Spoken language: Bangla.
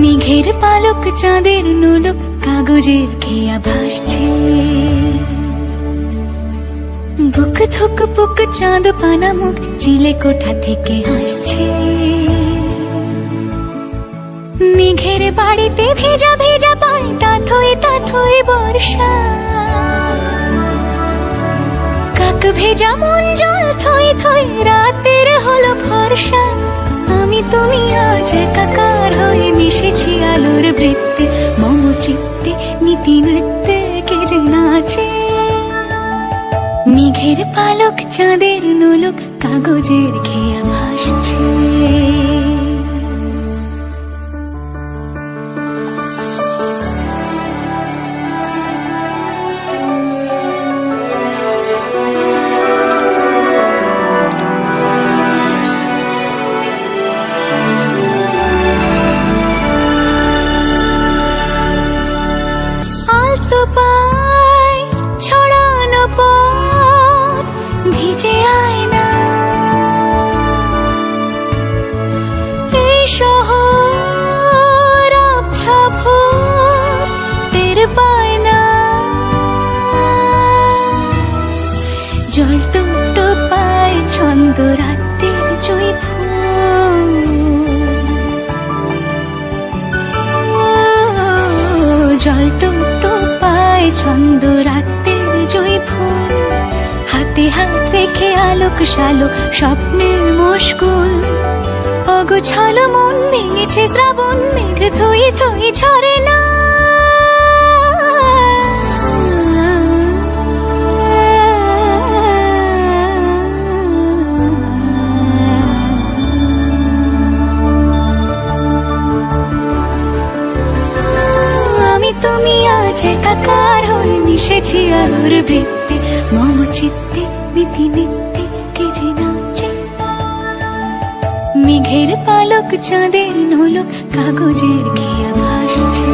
মেঘের পালক চাঁদের নোলক কাগজের খেয়া ভাসছে। বুক থুক পুক চাঁদ পানা মুখ, চিলে কোঠা থেকে হাসছে। মেঘের বাড়িতে ভেজা ভেজা পায়, তাথই তাথই বর্ষা। কাক ভেজা মন জল থই থই, রাতের হলো ভরসা। আমি তুমি হয়ে মিশেছি আলোর বৃত্তে মম চিত্তে নীতি নৃত্যে কে যে নাচে। মেঘের পালক, চাঁদের নোলক, কাগজের খেয়া ভাসছে পায় ছড়ানো পথ ভিজে আয় না এই শহর আবছা ভোর, টের পায় না। জল টুকটো পায় ছন্দ রাতের জয় পায় ছন্দ রাতের জয় ফুল। হাতে হাত রেখে আলোক শালোক স্বপ্নের মুশকুল অগোছালো মন ভেঙেছে শ্রাবণ মেঘ থই থই ঝরে না। তুমি আজ হয়ে মিশেছি আলোর বৃত্তে। মম চিত্তে নীতি নিত্যে, কে যে নাচে। মেঘের পালক, চাঁদের নোলক কাগজের ঘিয়া ভাসছে।